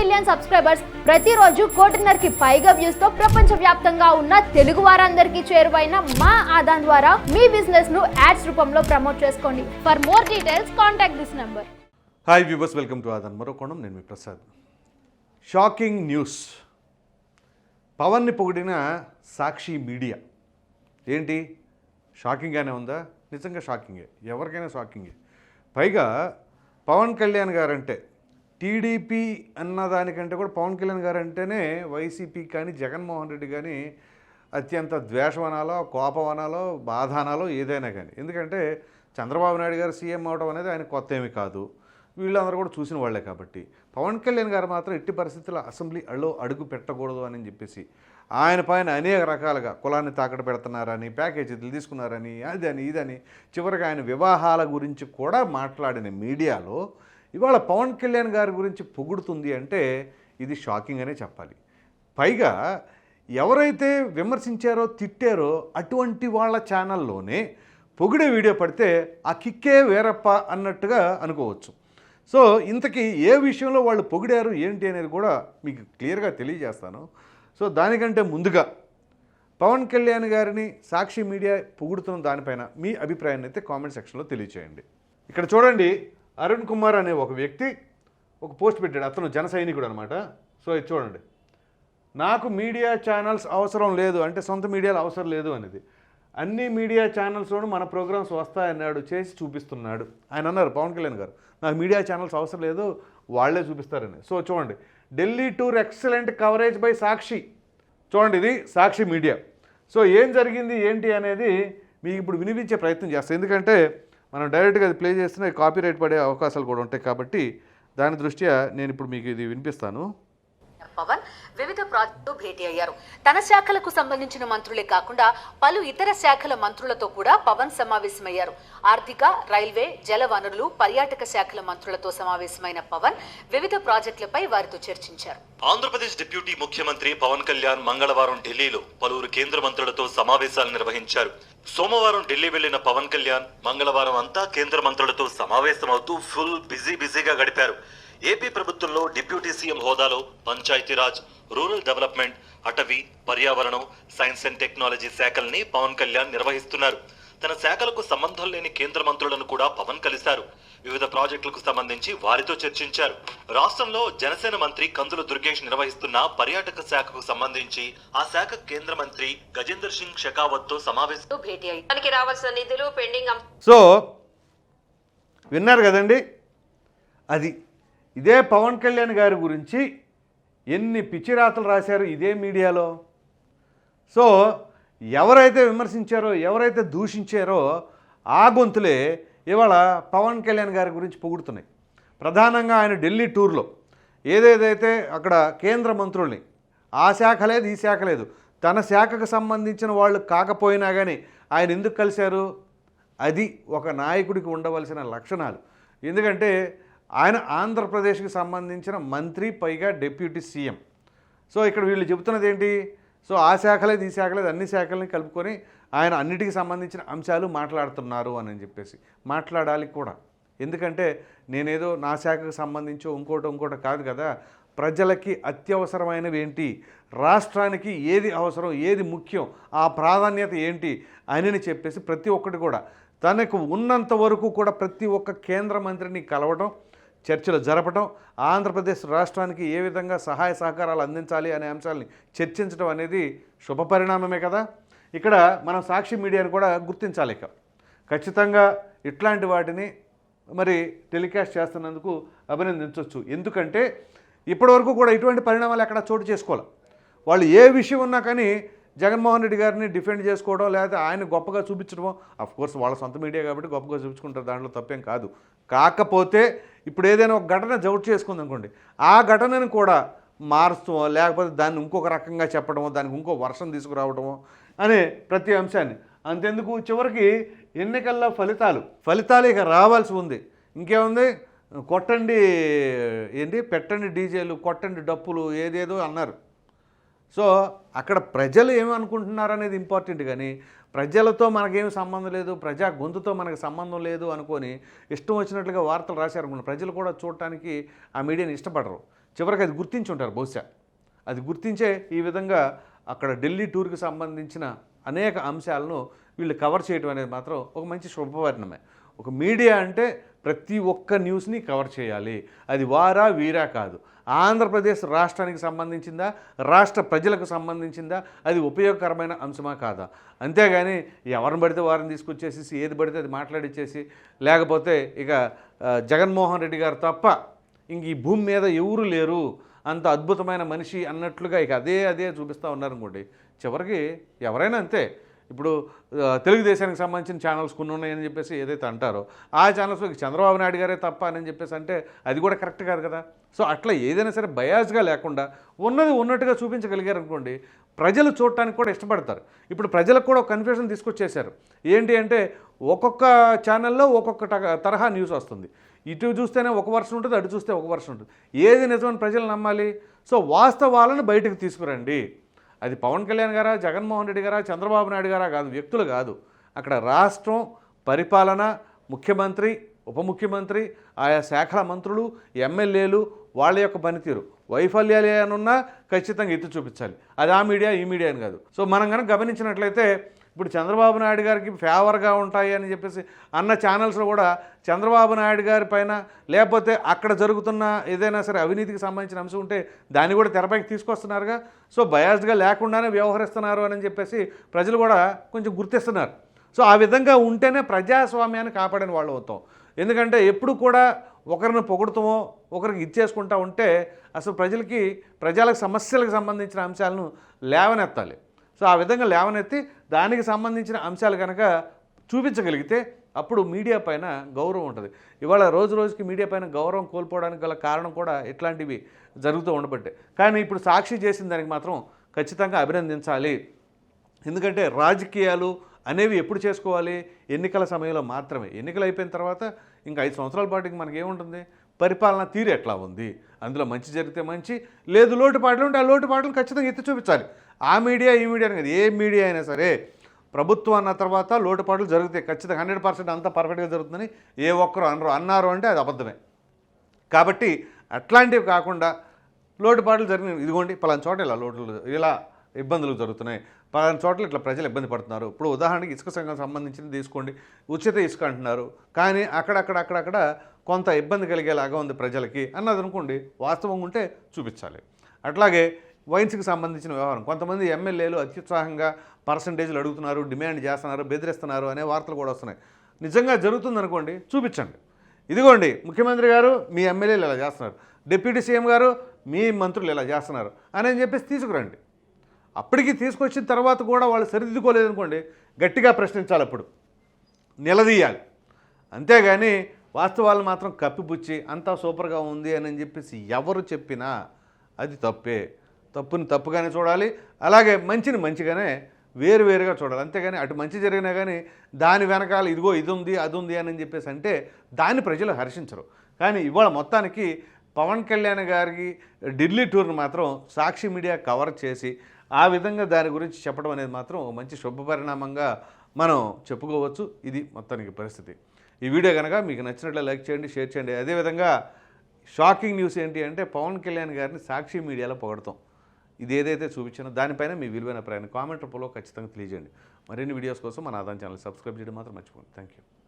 Million subscribers ప్రతిరోజు కోటిన్నరకి పైగా వ్యూస్తో ప్రపంచ వ్యాప్తంగా ఉన్న తెలుగు వారందరికీ చేరువైన మా ఆదాన్ ద్వారా మీ బిజినెస్ను యాడ్స్ రూపంలో ప్రమోట్ చేసుకోండి. For more details contact this number hi viewers welcome to Aadhan మరో కోణం నేను మీ ప్రసాద్. షాకింగ్ న్యూస్ పవన్ని పొగిడిన సాక్షి మీడియా. ఏంటి? షాకింగ్గానే ఉందా? నిజంగా షాకింగే. ఎవరికైనా షాకింగే. పైగా పవన్ కళ్యాణ్ గారంటే టీడీపీ అన్న దానికంటే కూడా పవన్ కళ్యాణ్ గారు అంటేనే వైసీపీ కానీ జగన్మోహన్ రెడ్డి కానీ అత్యంత ద్వేషవనాలో కోపవనాలో బాధానాలో బాధ అనాలో ఏదైనా కానీ. ఎందుకంటే చంద్రబాబు నాయుడు గారు సీఎం అవడం అనేది ఆయన కొత్త ఏమీ కాదు. వీళ్ళందరూ కూడా చూసిన వాళ్ళే కాబట్టి. పవన్ కళ్యాణ్ గారు మాత్రం ఎట్టి పరిస్థితుల్లో అసెంబ్లీ అలో అడుగు పెట్టకూడదు అని చెప్పేసి ఆయన పైన అనేక రకాలుగా కులాన్ని తాకట పెడుతున్నారని ప్యాకేజీలు తీసుకున్నారని అదని ఇదని చివరికి ఆయన వివాహాల గురించి కూడా మాట్లాడిన మీడియాలో ఇవాళ పవన్ కళ్యాణ్ గారి గురించి పొగుడుతుంది అంటే ఇది షాకింగ్ అనే చెప్పాలి. పైగా ఎవరైతే విమర్శించారో తిట్టారో అటువంటి వాళ్ళ ఛానల్లోనే పొగిడే వీడియో పడితే ఆ కిక్కే వేరప్ప అన్నట్టుగా అనుకోవచ్చు. సో ఇంతకీ ఏ విషయంలో వాళ్ళు పొగిడారు ఏంటి అనేది కూడా మీకు క్లియర్గా తెలియజేస్తాను. సో దానికంటే ముందుగా పవన్ కళ్యాణ్ గారిని సాక్షి మీడియా పొగుడుతున్న దానిపైన మీ అభిప్రాయాన్ని అయితే కామెంట్ సెక్షన్లో తెలియచేయండి. ఇక్కడ చూడండి అరుణ్ కుమార్ అనే ఒక వ్యక్తి ఒక పోస్ట్ పెట్టాడు. అతను జన సైనికుడు అనమాట సో ఇది చూడండి. నాకు మీడియా ఛానల్స్ అవసరం లేదు అంటే సొంత మీడియాలు అవసరం లేదు అనేది. అన్ని మీడియా ఛానల్స్లోనూ మన ప్రోగ్రామ్స్ వస్తాయన్నాడు చేసి చూపిస్తున్నాడు. ఆయన అన్నారు పవన్ కళ్యాణ్ గారు నాకు మీడియా ఛానల్స్ అవసరం లేదు వాళ్ళే చూపిస్తారని. సో చూడండి. Delhi tour excellent coverage by Sakshi. చూడండి ఇది సాక్షి మీడియా. సో ఏం జరిగింది ఏంటి అనేది మీకు ఇప్పుడు వినిపించే ప్రయత్నం చేస్తాను ఎందుకంటే మనం డైరెక్ట్గా అది ప్లే చేస్తే కాపీ రైట్ పడే అవకాశాలు కూడా ఉంటాయి కాబట్టి దాని దృష్ట్యా నేను ఇప్పుడు మీకు ఇది వినిపిస్తాను. పవన్ వివిధ ప్రాజెక్టులు భేటీ అయ్యారు. తన శాఖలకు సంబంధించిన మంత్రులే కాకుండా పలు ఇతర శాఖల మంత్రులతో కూడా పవన్ సమావేశమయ్యారు. ఆర్థిక రైల్వే జల వనరులు పర్యాటక శాఖల మంత్రులతో సమావేశమైన పవన్ వివిధ ప్రాజెక్టులపై వారితో చర్చించారు. ఆంధ్రప్రదేశ్ డిప్యూటీ ముఖ్యమంత్రి పవన్ కళ్యాణ్ మంగళవారం ఢిల్లీలో పలువురు కేంద్ర మంత్రులతో సమావేశాలు నిర్వహించారు. సోమవారం ఢిల్లీ వెళ్ళిన పవన్ కళ్యాణ్ మంగళవారం అంతా కేంద్ర మంత్రులతో సమావేశమవుతూ ఫుల్ బిజీ బిజీగా గడిపారు. ఏపీ ప్రభుత్వంలో డిప్యూటీ సీఎం హోదాలో పంచాయతీరాజ్ రూరల్ డెవలప్మెంట్ అటవీ పర్యావరణం సైన్స్ అండ్ టెక్నాలజీ శాఖల్ని పవన్ కళ్యాణ్ నిర్వహిస్తున్నారు. తన శాఖలకు సంబంధం లేని కేంద్ర మంత్రులను కూడా పవన్ కలిశారు. వివిధ ప్రాజెక్టులకు సంబంధించి వారితో చర్చించారు. రాష్ట్రంలో జనసేన మంత్రి కందుల దుర్గేష్ నిర్వహిస్తున్న పర్యాటక శాఖకు సంబంధించి ఆ శాఖ కేంద్ర మంత్రి గజేందర్ సింగ్ షెకావత్తో సమావేశం భేటీ దానికి రావాల్సిన నిధులు పెండింగ్ సో విన్నారు కదండి? అది ఇదే పవన్ కళ్యాణ్ గారి గురించి ఎన్ని పిచ్చిరాతలు రాశారు ఇదే మీడియాలో. సో ఎవరైతే విమర్శించారో ఎవరైతే దూషించారో ఆ గొంతులే ఇవాళ పవన్ కళ్యాణ్ గారి గురించి పొగుడుతున్నాయి. ప్రధానంగా ఆయన ఢిల్లీ టూర్లో. ఏదేదైతే అక్కడ కేంద్ర మంత్రుల్ని ఆ శాఖ లేదు ఈ శాఖ లేదు. తన శాఖకు సంబంధించిన వాళ్ళు కాకపోయినా కానీ ఆయన ఎందుకు కలిశారు? అది ఒక నాయకుడికి ఉండవలసిన లక్షణాలు. ఎందుకంటే ఆయన ఆంధ్రప్రదేశ్కి సంబంధించిన మంత్రి పైగా డిప్యూటీ సీఎం. సో ఇక్కడ వీళ్ళు చెబుతున్నది ఏంటి? సో ఆ శాఖలేదు ఈ శాఖలేదు అన్ని శాఖల్ని కలుపుకొని ఆయన అన్నిటికీ సంబంధించిన అంశాలు మాట్లాడుతున్నారు అని చెప్పేసి. మాట్లాడాలి కూడా. ఎందుకంటే నేనేదో నా శాఖకు సంబంధించి ఇంకోటి ఇంకోటి కాదు కదా. ప్రజలకి అత్యవసరమైనవి ఏంటి? రాష్ట్రానికి ఏది అవసరం ఏది ముఖ్యం ఆ ప్రాధాన్యత ఏంటి అని చెప్పేసి ప్రతి ఒక్కటి కూడా. తనకు ఉన్నంత వరకు కూడా ప్రతి ఒక్క కేంద్ర మంత్రిని కలవడం చర్చలు జరపడం ఆంధ్రప్రదేశ్ రాష్ట్రానికి ఏ విధంగా సహాయ సహకారాలు అందించాలి అనే అంశాలని చర్చించడం అనేది శుభపరిణామమే కదా? ఇక్కడ మనం సాక్షి మీడియాను కూడా గుర్తించాలి ఇక. ఖచ్చితంగా ఇట్లాంటి వాటిని మరి టెలికాస్ట్ చేస్తున్నందుకు అభినందించవచ్చు ఎందుకంటే ఇప్పటివరకు కూడా ఇటువంటి పరిణామాలు ఎక్కడ చోటు చేసుకోవాలి వాళ్ళు ఏ విషయం ఉన్నా కానీ జగన్మోహన్ రెడ్డి గారిని డిఫెండ్ చేసుకోవడం లేకపోతే ఆయన గొప్పగా చూపించడం కోర్స్ వాళ్ళ సొంత మీడియా కాబట్టి గొప్పగా చూపించుకుంటారు దాంట్లో తప్పేం కాదు. కాకపోతే ఇప్పుడు ఏదైనా ఒక ఘటన జౌట్ చేసుకుంది అనుకోండి ఆ ఘటనను కూడా మార్చడమో లేకపోతే దాన్ని ఇంకొక రకంగా చెప్పడమో దానికి ఇంకో వర్షం తీసుకురావడమో అనే ప్రతి అంశాన్ని. అంతెందుకు? చివరికి ఎన్నికల్లో ఫలితాలు ఫలితాలు ఇక రావాల్సి ఉంది. ఇంకేముంది? కొట్టండి ఏంటి? పెట్టండి డీజేలు కొట్టండి డప్పులు ఏదేదో అన్నారు. సో అక్కడ ప్రజలు ఏమనుకుంటున్నారు అనేది ఇంపార్టెంట్ కానీ ప్రజలతో మనకేమి సంబంధం లేదు ప్రజా గొంతుతో మనకు సంబంధం లేదు అనుకొని ఇష్టం వచ్చినట్లుగా వార్తలు రాశారనుకున్న ప్రజలు కూడా చూడటానికి ఆ మీడియాని ఇష్టపడరు. చివరికి అది గుర్తించి ఉంటారు బహుశా. అది గుర్తించే ఈ విధంగా అక్కడ ఢిల్లీ టూర్కి సంబంధించిన అనేక అంశాలను వీళ్ళు కవర్ చేయడం అనేది మాత్రం ఒక మంచి శుభపరిణమే. ఒక మీడియా అంటే ప్రతి ఒక్క న్యూస్ని కవర్ చేయాలి. అది వారా వీరా కాదు. ఆంధ్రప్రదేశ్ రాష్ట్రానికి సంబంధించిందా? రాష్ట్ర ప్రజలకు సంబంధించిందా? అది ఉపయోగకరమైన అంశమా కాదా? అంతేగాని ఎవరిని పడితే వారిని తీసుకొచ్చేసి ఏది పడితే అది మాట్లాడిచ్చేసి లేకపోతే ఇక జగన్మోహన్ రెడ్డి గారు తప్ప ఇంక ఈ భూమి మీద ఎవరు లేరు? అంత అద్భుతమైన మనిషి అన్నట్లుగా ఇక అదే అదే చూపిస్తూ ఉన్నారనుకోండి. చివరికి ఎవరైనా అంతే. ఇప్పుడు తెలుగుదేశానికి సంబంధించిన ఛానల్స్ కొన్ని ఉన్నాయని చెప్పేసి ఏదైతే అంటారో ఆ ఛానల్స్ చంద్రబాబు నాయుడు గారే తప్ప అని చెప్పేసి అంటే అది కూడా కరెక్ట్ కాదు కదా. సో అట్లా ఏదైనా సరే బయాస్గా లేకుండా ఉన్నది ఉన్నట్టుగా చూపించగలిగారు అనుకోండి ప్రజలు చూడటానికి కూడా ఇష్టపడతారు. ఇప్పుడు ప్రజలకు కూడా ఒక కన్ఫ్యూజన్ తీసుకొచ్చేశారు. ఏంటి అంటే ఒక్కొక్క ఛానల్లో ఒక్కొక్క తరహా న్యూస్ వస్తుంది. ఇటు చూస్తేనే ఒక వర్షం ఉంటుంది అటు చూస్తే ఒక వర్షం ఉంటుంది. ఏది నిజమని ప్రజలు నమ్మాలి? సో వాస్తవాలను బయటకు తీసుకురండి. అది పవన్ కళ్యాణ్ గారా జగన్మోహన్ రెడ్డి గారా చంద్రబాబు నాయుడు గారా కాదు వ్యక్తులు కాదు. అక్కడ రాష్ట్రం పరిపాలన ముఖ్యమంత్రి ఉప ముఖ్యమంత్రి ఆయా శాఖల మంత్రులు ఎమ్మెల్యేలు వాళ్ళ యొక్క పనితీరు. వైఫల్యాలు ఏమన్నా ఖచ్చితంగా ఎత్తి చూపించాలి. అది ఆ మీడియా ఈ మీడియా అని కాదు. సో మనం కనుక గమనించినట్లయితే ఇప్పుడు చంద్రబాబు నాయుడు గారికి ఫేవర్గా ఉంటాయి అని చెప్పేసి అన్న ఛానల్స్లో కూడా చంద్రబాబు నాయుడు గారి పైన లేకపోతే అక్కడ జరుగుతున్న ఏదైనా సరే అవినీతికి సంబంధించిన అంశం ఉంటే దాన్ని కూడా తెరపైకి తీసుకొస్తున్నారుగా. సో బయాస్డ్గా లేకుండానే వ్యవహరిస్తున్నారు అని చెప్పేసి ప్రజలు కూడా కొంచెం గుర్తిస్తున్నారు. సో ఆ విధంగా ఉంటేనే ప్రజాస్వామ్యాన్ని కాపాడని వాళ్ళు అవుతాం. ఎందుకంటే ఎప్పుడు కూడా ఒకరిని పొగుడుతామో ఒకరికి ఇచ్చేసుకుంటా ఉంటే అసలు ప్రజలకి ప్రజలకు సమస్యలకు సంబంధించిన అంశాలను లేవనెత్తాలి. సో ఆ విధంగా లేవనెత్తి దానికి సంబంధించిన అంశాలు కనుక చూపించగలిగితే అప్పుడు మీడియా పైన గౌరవం ఉంటుంది. ఇవాళ రోజు రోజుకి మీడియా పైన గౌరవం కోల్పోవడానికి గల కారణం కూడా ఇట్లాంటివి జరుగుతూ ఉండబట్టే. కానీ ఇప్పుడు సాక్షి చేసిన దానికి మాత్రం ఖచ్చితంగా అభినందించాలి. ఎందుకంటే రాజకీయాలు అనేవి ఎప్పుడు చేసుకోవాలి? ఎన్నికల సమయంలో మాత్రమే. ఎన్నికలు అయిపోయిన తర్వాత ఇంకా ఐదు సంవత్సరాల పాటు మనకి ఏముంటుంది? పరిపాలన తీరు ఎట్లా ఉంది? అందులో మంచి జరిగితే మంచి లేదు లోటుపాట్లు ఉంటే ఆ లోటుపాట్లను ఖచ్చితంగా ఎత్తి చూపించాలి. ఆ మీడియా ఈ మీడియా అని కాదు ఏ మీడియా అయినా సరే ప్రభుత్వం అన్న తర్వాత లోటుపాట్లు జరుగుతాయి. ఖచ్చితంగా హండ్రెడ్ పర్సెంట్ అంతా పర్ఫెక్ట్గా జరుగుతుందని ఏ ఒక్కరు అనరు. అన్నారు అంటే అది అబద్ధమే. కాబట్టి అట్లాంటివి కాకుండా లోటుపాట్లు జరిగిన ఇదిగోండి పలానా చోట ఇలా లోటులు ఇలా ఇబ్బందులు జరుగుతున్నాయి. పలానా చోట్ల ఇట్లా ప్రజలు ఇబ్బంది పడుతున్నారు. ఇప్పుడు ఉదాహరణకి ఇసుక సంఘం సంబంధించింది తీసుకోండి. ఉచిత ఇసుక అంటున్నారు. కానీ అక్కడక్కడ అక్కడక్కడ కొంత ఇబ్బంది కలిగేలాగా ఉంది ప్రజలకి అన్నది అనుకోండి వాస్తవం ఉంటే చూపించాలి. అట్లాగే వైన్స్కి సంబంధించిన వ్యవహారం. కొంతమంది ఎమ్మెల్యేలు అత్యుత్సాహంగా పర్సంటేజ్లు అడుగుతున్నారు డిమాండ్ చేస్తున్నారు బెదిరిస్తున్నారు అనే వార్తలు కూడా వస్తున్నాయి. నిజంగా జరుగుతుందనుకోండి చూపించండి. ఇదిగోండి ముఖ్యమంత్రి గారు మీ ఎమ్మెల్యేలు ఇలా చేస్తున్నారు. డిప్యూటీ సీఎం గారు మీ మంత్రులు ఇలా చేస్తున్నారు అని చెప్పేసి తీసుకురండి. అప్పటికి తీసుకొచ్చిన తర్వాత కూడా వాళ్ళు సరిదిద్దుకోలేదనుకోండి గట్టిగా ప్రశ్నించాలి అప్పుడు. నిలదీయాలి. అంతేగాని వాస్తవాలు మాత్రం కప్పిపుచ్చి అంతా సూపర్గా ఉంది అని చెప్పేసి ఎవరు చెప్పినా అది తప్పే. తప్పుని తప్పుగానే చూడాలి. అలాగే మంచిని మంచిగానే వేరువేరుగా చూడాలి. అంతేగాని అటు మంచి జరిగినా కానీ దాని వెనకాల ఇదిగో ఇది ఉంది అది ఉంది అని చెప్పేసి అంటే దాన్ని ప్రజలు హర్షించరు. కానీ ఇవాళ మొత్తానికి పవన్ కళ్యాణ్ గారికి ఢిల్లీ టూర్ని మాత్రం సాక్షి మీడియా కవర్ చేసి ఆ విధంగా దాని గురించి చెప్పడం అనేది మాత్రం ఒక మంచి శుభపరిణామంగా మనం చెప్పుకోవచ్చు. ఇది మొత్తానికి పరిస్థితి. ఈ వీడియో కనుక మీకు నచ్చినట్లు లైక్ చేయండి షేర్ చేయండి. అదేవిధంగా షాకింగ్ న్యూస్ ఏంటి అంటే పవన్ కళ్యాణ్ గారిని సాక్షి మీడియాలో పొగడతాం. ఇది ఏదైతే చూపించానో దానిపైన మీ విలువైన ప్రయాణం కామెంట్ రూపంలో ఖచ్చితంగా తెలియజేయండి. మరిన్ని వీడియోస్ కోసం మన ఆదాయం ఛానల్ సబ్స్క్రైబ్ చేయడం మాత్రం మర్చిపోండి థ్యాంక్ యూ